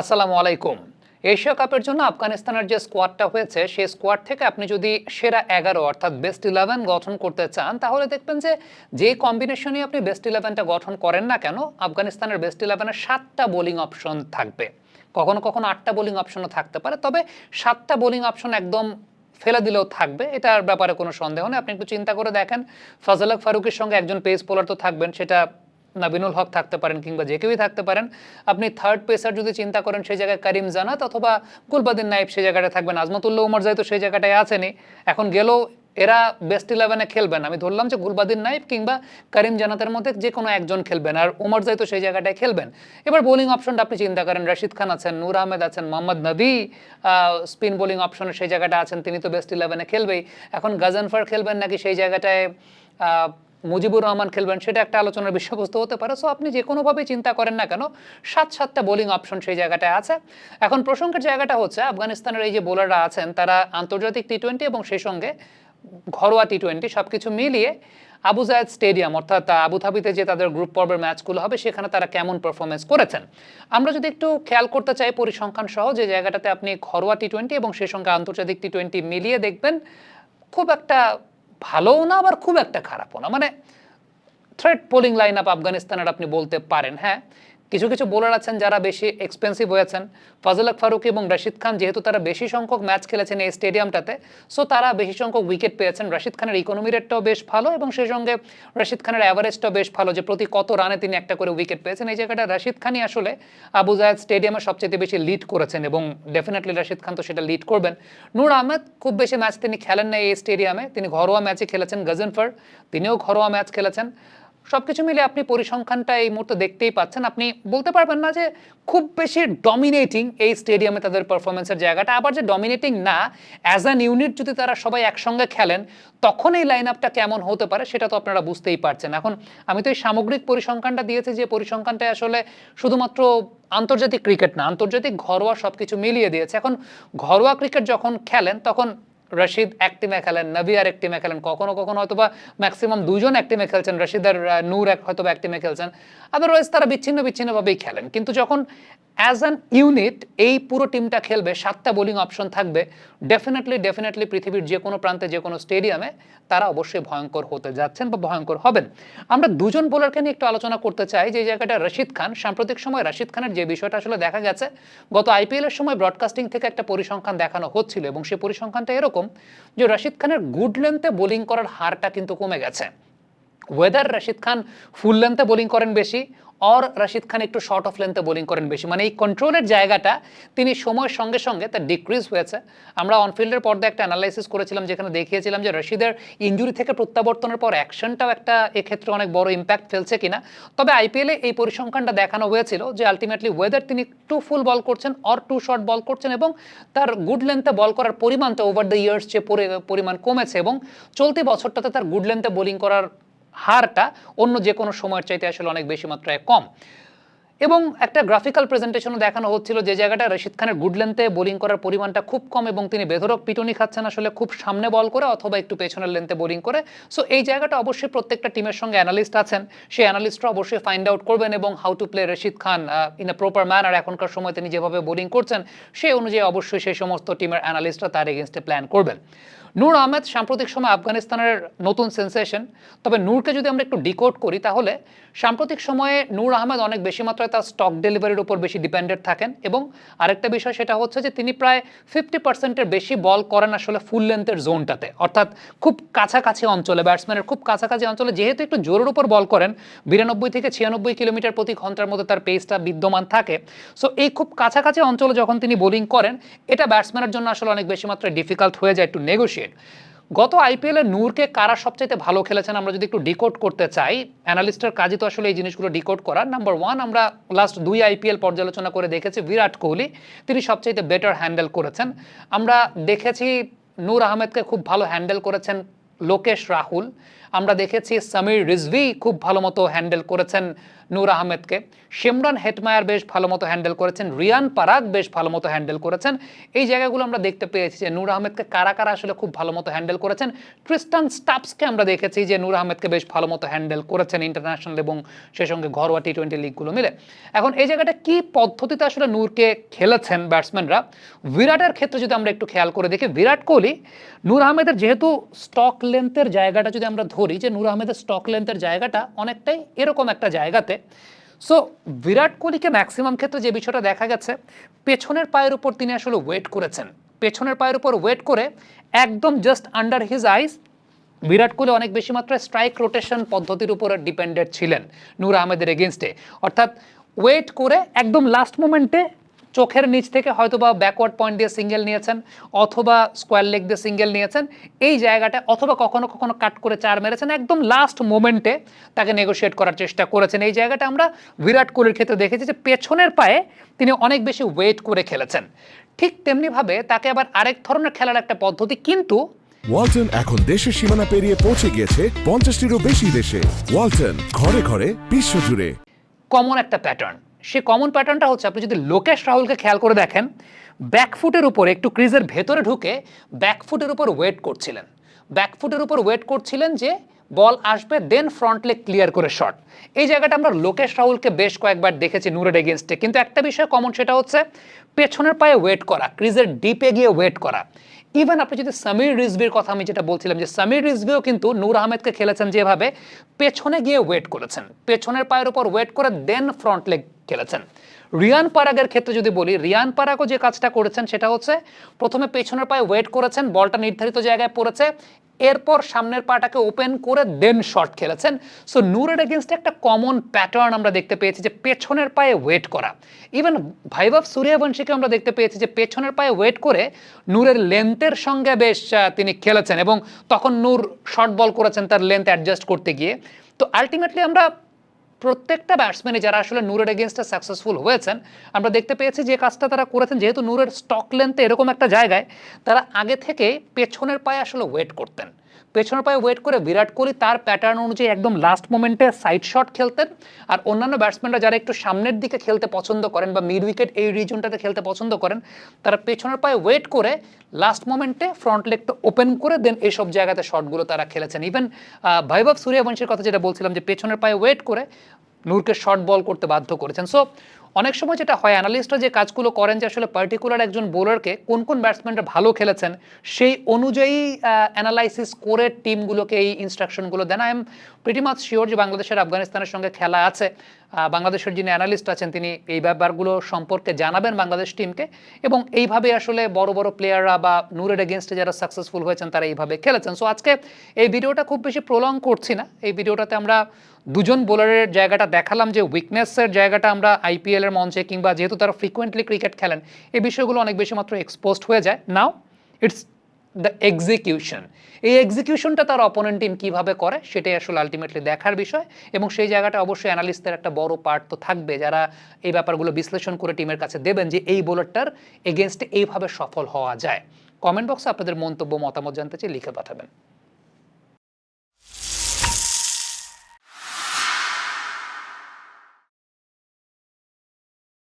আসসালামু আলাইকুম। এশিয়া কাপের জন্য আফগানিস্তানের যে স্কোয়াডটা হয়েছে, সেই স্কোয়াড থেকে আপনি যদি সেরা এগারো, অর্থাৎ বেস্ট ইলেভেন গঠন করতে চান, তাহলে দেখবেন যে যে কম্বিনেশনই আপনি বেস্ট ইলেভেনটা গঠন করেন না কেন, আফগানিস্তানের বেস্ট ইলেভেনের সাতটা বোলিং অপশন থাকবে। কখনো কখনো আটটা বোলিং অপশনও থাকতে পারে, তবে সাতটা বোলিং অপশন একদম ফেলে দিলেও থাকবে, এটার ব্যাপারে কোনো সন্দেহ নেই। আপনি একটু চিন্তা করে দেখেন। ফজল ফারুকের সঙ্গে একজন পেস বোলার তো থাকবেন, সেটা নাবিনুল হক থাকতে পারেন কিংবা যে কেউই থাকতে পারেন, আপনি থার্ড পেসার যদি চিন্তা করেন সেই জায়গায় করিম জানাত অথবা গুলবাদিন নাইব সেই জায়গাটায় থাকবেন। আজমতুল্লাহ উমর যাই তো সেই জায়গাটায় আছেনই, এখন গেলেও এরা বেস্ট ইলেভেনে খেলবেন। আমি ধরলাম যে গুলবাদিন নাইব কিংবা করিম জানাতের মধ্যে যে কোনো একজন খেলবেন আর উমর যাই তো সেই জায়গাটায় খেলবেন। এবার বোলিং অপশনটা আপনি চিন্তা করেন। রশিদ খান আছেন, নূর আহমেদ আছেন, মোহাম্মদ নবী স্পিন বোলিং অপশনে সেই জায়গাটা আছেন, তিনি তো বেস্ট ইলেভেনে খেলবেই। এখন গাজানফার খেলবেন নাকি সেই জায়গাটায় মুজিবুর রহমান খেলবেন, সেটা একটা আলোচনার বিষয়বস্তু হতে পারে। সো আপনি যে কোনোভাবে চিন্তা করেন না কেন, সাত সাতটা বোলিং অপশন সেই জায়গাটায় আছে। এখন প্রসঙ্গের জায়গাটা হচ্ছে, আফগানিস্তানের এই যে বোলাররা আছেন, তারা আন্তর্জাতিক টি টোয়েন্টি এবং সেই সঙ্গে ঘরোয়া টি টোয়েন্টি সব কিছু মিলিয়ে আবু জায়েদ স্টেডিয়াম, অর্থাৎ আবুধাবিতে যে তাদের গ্রুপ পর্বের ম্যাচগুলো হবে, সেখানে তারা কেমন পারফরমেন্স করেছেন। আমরা যদি একটু খেয়াল করতে চাই পরিসংখ্যান সহ, যে জায়গাটাতে আপনি ঘরোয়া টি টোয়েন্টি এবং সেই সঙ্গে আন্তর্জাতিক টি টোয়েন্টি মিলিয়ে দেখবেন, খুব একটা ভালোও না, আবার খুব একটা খারাপও না। মানে থ্রেড পোলিং লাইন আপ আফগানিস্তানের আপনি বলতে পারেন হ্যাঁ? কিছু কিছু বোলার আছেন যারা বেশি এক্সপেন্সিভ হয়েছেন ফজল ফারুক এবং রশিদ খান, যেহেতু তারা বেশি সংখ্যক ম্যাচ খেলেছেন এই স্টেডিয়ামটাতে সো তারা বেশি সংখ্যক উইকেট পেয়েছেন। রাশিদ খানের ইকোনমি রেটটাও বেশ ভালো এবং সেই সঙ্গে রাশিদ খানের অ্যাভারেজটাও বেশ ভালো, যে প্রতি কত রানে তিনি একটা করে উইকেট পেয়েছেন। এই জায়গাটা রশিদ খানই আসলে আবু জায়েদ স্টেডিয়ামে সবচেয়ে বেশি লিড করেছেন এবং ডেফিনেটলি রাশিদ খান তো সেটা লিড করবেন। নূর আহমেদ, খুব বেশি ম্যাচ তিনি খেলেন না এই স্টেডিয়ামে তিনি ঘরোয়া ম্যাচে খেলেছেন গজনফার। তিনিও ঘরোয়া ম্যাচ খেলেছেন। সবকিছু মিলে আপনি পরিসংখ্যানটা এই মুহূর্তে দেখতেই পাচ্ছেন। আপনি বলতে পারবেন না যে খুব বেশি ডমিনেটিং এই স্টেডিয়ামে তাদের পারফরমেন্সের জায়গাটা। আবার যে ডমিনেটিং না অ্যাজ অ্যান ইউনিট যদি তারা সবাই একসঙ্গে খেলেন, তখন এই লাইন আপটা কেমন হতে পারে সেটা তো আপনারা বুঝতেই পারছেন। এখন আমি তো এই সামগ্রিক পরিসংখ্যানটা দিয়েছি যে পরিসংখ্যানটা আসলে শুধুমাত্র আন্তর্জাতিক ক্রিকেট না, আন্তর্জাতিক ঘরোয়া সব কিছু মিলিয়ে দিয়েছে। এখন ঘরোয়া ক্রিকেট যখন খেলেন, তখন রশিদ এক টিমে খেলেন, নবী আর এক টিমে খেলেন, কখনো কখনো হয়তো বা ম্যাক্সিমাম দুজন এক টিমে খেলছেন, রশিদ আর নূর এক হয়তো বা এক টিমে খেলছেন। আদারওয়াইজ তারা বিচ্ছিন্ন বিচ্ছিন্নভাবেই খেলেন। কিন্তু যখন অ্যাজ অ্যান ইউনিট এই পুরো টিমটা খেলবে, সাতটা বোলিং অপশন থাকবে। ডেফিনেটলি ডেফিনেটলি পৃথিবীর যে কোনো প্রান্তে, যে কোনো স্টেডিয়ামে তারা অবশ্যই ভয়ঙ্কর হতে যাচ্ছেন বা ভয়ঙ্কর হবেন। আমরা দুজন বোলারকে নিয়ে একটু আলোচনা করতে চাই, যে জায়গাটা রশিদ খান। সাম্প্রতিক সময় রশিদ খানের যে বিষয়টা আসলে দেখা গেছে, গত আইপিএলের সময় ব্রডকাস্টিং থেকে একটা পরিসংখ্যান দেখানো হচ্ছিল এবং সেই পরিসংখ্যানটা এরকম যে রশিদ খানের গুড লেন্থে বোলিং করার হারটা কিন্তু কমে গেছে। ওয়েদার রাশিদ খান ফুল লেন্থে বোলিং করেন বেশি অর রাশিদ খান একটু শর্ট অফ লেন্থে বোলিং করেন বেশি। মানে এই কন্ট্রোলের জায়গাটা তিনি সময়ের সঙ্গে সঙ্গে তার ডিক্রিজ হয়েছে। আমরা অনফিল্ডের পর্দায় একটা অ্যানালাইসিস করেছিলাম যেখানে দেখিয়েছিলাম যে রশিদের ইঞ্জুরি থেকে প্রত্যাবর্তনের পর অ্যাকশনটাও একটা এক্ষেত্রে অনেক বড় ইম্প্যাক্ট ফেলছে কিনা। তবে আইপিএলে এই পরিসংখ্যানটা দেখানো হয়েছিল যে আলটিমেটলি ওয়েদার তিনি টু ফুল বল করছেন অর টু শর্ট বল করছেন এবং তার গুড লেন্থে বল করার পরিমাণটা ওভার দ্য ইয়ার্স যে পরিমাণ কমেছে এবং চলতি বছরটাতে তার গুড লেন্থে বোলিং করার হারটা অন্য যে কোনো সময়ের চাইতে আসলে অনেক বেশি মাত্রায় কম। এবং একটা গ্রাফিক্যাল প্রেজেন্টেশনও দেখানো হচ্ছিল যে জায়গাটা রশিদ খানের গুড লেন্থে বোলিং করার পরিমাণটা খুব কম এবং তিনি বেধরক পিটুনি খাচ্ছেন আসলে খুব সামনে বল করে অথবা একটু পেছনের লেন্থে বোলিং করে। সো এই জায়গাটা অবশ্যই প্রত্যেকটা টিমের সঙ্গে অ্যানালিস্ট আছেন। সেই অ্যানালিস্টরা অবশ্যই ফাইন্ড আউট করবেন এবং how to play Rashid Khan in a proper manner এখনকার সময় তিনি যেভাবে বোলিং করছেন, সেই অনুযায়ী অবশ্যই সেই সমস্ত টিমের অ্যানালিস্টরা তার এগেনস্টে প্ল্যান করবেন। নূর আহমেদ সাম্প্রতিক সময় আফগানিস্তানের নতুন সেন্সেশন তবে নূরকে যদি আমরা একটু ডিকোড করি তাহলে, সাম্প্রতিক সময়ে নূর আহমেদ অনেক বেশি মাত্রায় তার স্টক ডেলিভারির উপর বেশি ডিপেন্ডেন্ট থাকেন এবং আরেকটা বিষয় সেটা হচ্ছে যে তিনি প্রায় ফিফটি পার্সেন্টের বেশি বল করেন আসলে ফুল লেন্থের জোনটাতে অর্থাৎ খুব কাছাকাছি অঞ্চলে ব্যাটসম্যানের খুব কাছাকাছি অঞ্চলে যেহেতু একটু জোরের উপর বল করেন, বিরানব্বই থেকে ছিয়ানব্বই কিলোমিটার প্রতি ঘণ্টার মধ্যে তার পেসটা বিদ্যমান থাকে। সো এই খুব কাছাকাছি অঞ্চলে যখন তিনি বোলিং করেন, এটা ব্যাটসম্যানের জন্য আসলে অনেক বেশি মাত্রায় ডিফিকাল্ট হয়ে যায় একটু নেগোশিয়েট গত আইপিএলে নূরকে কারা সবচাইতে ভালো খেলেছেন আমরা যদি একটু ডিকোড করতে চাই, অ্যানালিস্টের কাজই তো আসলে এই জিনিসগুলো ডিকোড করা। নাম্বার ওয়ান আমরা লাস্ট দুই আইপিএল পর্যালোচনা করে দেখেছি, বিরাট কোহলি, তিনি সবচাইতে বেটার হ্যান্ডেল করেছেন। আমরা দেখেছি নূর আহমেদকে খুব ভালো হ্যান্ডেল করেছেন লোকেশ রাহুল। আমরা দেখেছি সামির রিজভি খুব ভালো মতো হ্যান্ডেল করেছেন নূর আহমেদকে। শিমরান হেটমায়ার বেশ ভালো মতো হ্যান্ডেল করেছেন। রিয়ান পারাগ বেশ ভালো মতো হ্যান্ডেল করেছেন। এই জায়গাগুলো আমরা দেখতে পেয়েছি যে নূর আহমেদকে কারা কারা আসলে খুব ভালো মতো হ্যান্ডেল করেছেন। ক্রিস্টান স্টাপসকে আমরা দেখেছি যে নূর আহমেদকে বেশ ভালো মতো হ্যান্ডেল করেছেন ইন্টারন্যাশনাল এবং সেই সঙ্গে ঘরোয়া টি টোয়েন্টি লিগগুলো মিলে। এখন এই জায়গাটা কি পদ্ধতিতে আসলে নূরকে খেলেছেন ব্যাটসম্যানরা? বিরাটের ক্ষেত্রে যদি আমরা একটু খেয়াল করে দেখি, বিরাট কোহলি, নূর আহমেদের যেহেতু স্টক লেন্থের জায়গাটা যদি আমরা ধরি যে নূর আহমেদের স্টক লেন্থের জায়গাটা অনেকটাই এরকম একটা জায়গাতে। সো বিরাট কোহলিকে ম্যাক্সিমাম ক্ষেত্রে যে বিষয়টা দেখা গেছে, পেছনের পায়ের উপর তিনি আসলে ওয়েট করেছেন। পেছনের পায়ের উপর ওয়েট করে একদম just under his eyes Virat Kohli অনেক বেশি মাত্রায় স্ট্রাইক রোটেশন পদ্ধতির উপর ডিপেন্ডেন্ট ছিলেন নূর আহমেদের এগেনস্টে অর্থাৎ ওয়েট করে একদম লাস্ট মোমেন্টে চোখের নিচ থেকে হয়তো বা ব্যাকওয়ার্ড পয়েন্ট দিয়ে সিঙ্গেল নিয়েছেন অথবা স্কোয়ার লেগ দিয়ে সিঙ্গেল নিয়েছেন। এই জায়গাটা অথবা কখনো কখনো কাট করে চার মেরেছেন। একদম লাস্ট মোমেন্টে তাকে নেগোশিয়েট করার চেষ্টা করেছেন। এই জায়গাটা আমরা বিরাট কোহলির ক্ষেত্রে দেখেছি যে পেছনের পায়ে তিনি অনেক বেশি ওয়েট করে খেলেছেন। ঠিক তেমনিভাবে তাকে আবার আরেক ধরনের খেলার একটা পদ্ধতি কিন্তু ওয়ালটন এখন দেশের সীমানা পেরিয়ে পৌঁছে গিয়েছে পঞ্চাশটিরও বেশি দেশে। ওয়ালটন ঘরে ঘরে বিশ্বজুড়ে। কমন একটা প্যাটার্ন সেই কমন প্যাটার্নটা হচ্ছে আপনি যদি লোকেশ রাহুলকে খেয়াল করে দেখেন ব্যাকফুটের উপরে একটু ক্রিজের ভেতরে ঢুকে ব্যাকফুটের উপর ওয়েট করছিলেন। ব্যাকফুটের উপর ওয়েট করছিলেন যে বল আসবে দেন ফ্রন্ট লেগ ক্লিয়ার করে শট এই জায়গাটা আমরা লোকেশ রাহুলকে বেশ কয়েকবার দেখেছি নূরের এগেনস্টে কিন্তু একটা বিষয় কমন সেটা হচ্ছে পেছনের পায়ে ওয়েট করা ক্রিজের ডিপে গিয়ে ওয়েট করা। ইভেন আপনি যদি সামির রিজভির কথা আমি যেটা বলছিলাম যে সামির রিজভিও কিন্তু নূর আহমেদকে খেলেছেন যেভাবে, পেছনে গিয়ে ওয়েট করেছেন। পেছনের পায়ের উপর ওয়েট করে দেন ফ্রন্ট লেগ খেলেছেন রিয়ান পারাগের ক্ষেত্রে যদি বলি, রিয়ান পারাগও যে কাজটা করেছেন সেটা হচ্ছে প্রথমে পেছনের পায়ে ওয়েট করেছেন, বলটা নির্ধারিত জায়গায় পড়েছে, এরপর সামনের পাটাকে ওপেন করে দেন শট খেলেছেন। সো নূরের এগেনস্টে একটা কমন প্যাটার্ন আমরা দেখতে পেয়েছি যে পেছনের পায়ে ওয়েট করা। ইভেন ভাইবাব সূর্যবংশীকে আমরা দেখতে পেয়েছি যে পেছনের পায়ে ওয়েট করে নূরের লেন্থের সঙ্গে বেশ তিনি খেলেছেন এবং তখন নূর শর্ট বল করেছেন তার লেন্থ অ্যাডজাস্ট করতে গিয়ে। তো আলটিমেটলি আমরা প্রত্যেকটা ব্যাটসম্যানে যারা আসলে নূরের এগেনস্টে সাকসেসফুল হয়েছেন, আমরা দেখতে পেয়েছি যে কাজটা তারা করেছেন, যেহেতু নূরের স্টক লেন্থে এরকম একটা জায়গায়, তারা আগে থেকে পেছনের পায়ে আসলে ওয়েট করতেন। পেছনের পায়ে ওয়েট করে বিরাট কোহলি তার প্যাটার্ন অনুযায়ী একদম লাস্ট মোমেন্টে সাইড শট খেলতেন। আর অন্যান্য ব্যাটসম্যানরা যারা একটু সামনের দিকে খেলতে পছন্দ করেন বা মিড উইকেট এই রিজনটাতে খেলতে পছন্দ করেন, তারা পেছনের পায়ে ওয়েট করে লাস্ট মোমেন্টে ফ্রন্ট লেগটা ওপেন করে দেন এইসব জায়গাতে শটগুলো তারা খেলেছেন। ইভেন ভাইভব সূর্যবংশীর কথা যেটা বলছিলাম যে পেছনের পায়ে ওয়েট করে নূরকে শর্ট বল করতে বাধ্য করেছেন। সো অনেক সময় যেটা হয় অ্যানালিস্টরা যে কাজগুলো করেন যে আসলে পার্টিকুলার একজন বোলারকে কোন কোন ব্যাটসম্যানরা ভালো খেলেছেন, সেই অনুযায়ী অ্যানালাইসিস করে টিমগুলোকে এই ইনস্ট্রাকশনগুলো দেন। I am pretty much sure যে বাংলাদেশের, আফগানিস্তানের সঙ্গে খেলা আছে। বাংলাদেশের যিনি অ্যানালিস্ট আছেন, তিনি এই ব্যাপারগুলো সম্পর্কে জানাবেন বাংলাদেশ টিমকে এবং এইভাবে আসলে বড় বড় প্লেয়াররা বা নূরের এগেনস্টে যারা সাকসেসফুল হয়েছেন, তারা এইভাবে খেলেছেন। সো আজকে এই ভিডিওটা খুব বেশি প্রলং করছি না। এই ভিডিওটাতে আমরা দুজন বোলারের জায়গাটা দেখালাম, যে উইকনেসের জায়গাটা আমরা আইপিএলের মঞ্চে কিংবা যেহেতু তারা ফ্রিকুয়েন্টলি ক্রিকেট খেলেন, এই বিষয়গুলো অনেক বেশি মাত্র এক্সপোজড হয়ে যায়। নাও ইটস দ্য এক্সিকিউশন এই এক্সিকিউশনটা তার অপোনেন্ট টিম কীভাবে করে, সেটাই আসলে আলটিমেটলি দেখার বিষয় এবং সেই জায়গাটা অবশ্যই অ্যানালিস্টের একটা বড় পার্ট তো থাকবে। যারা এই ব্যাপারগুলো বিশ্লেষণ করে টিমের কাছে দেবেন যে এই বোলারটার এগেনস্টে এইভাবে সফল হওয়া যায়। কমেন্ট বক্সে আপনাদের মন্তব্য, মতামত জানতে চেয়ে লিখে পাঠাবেন।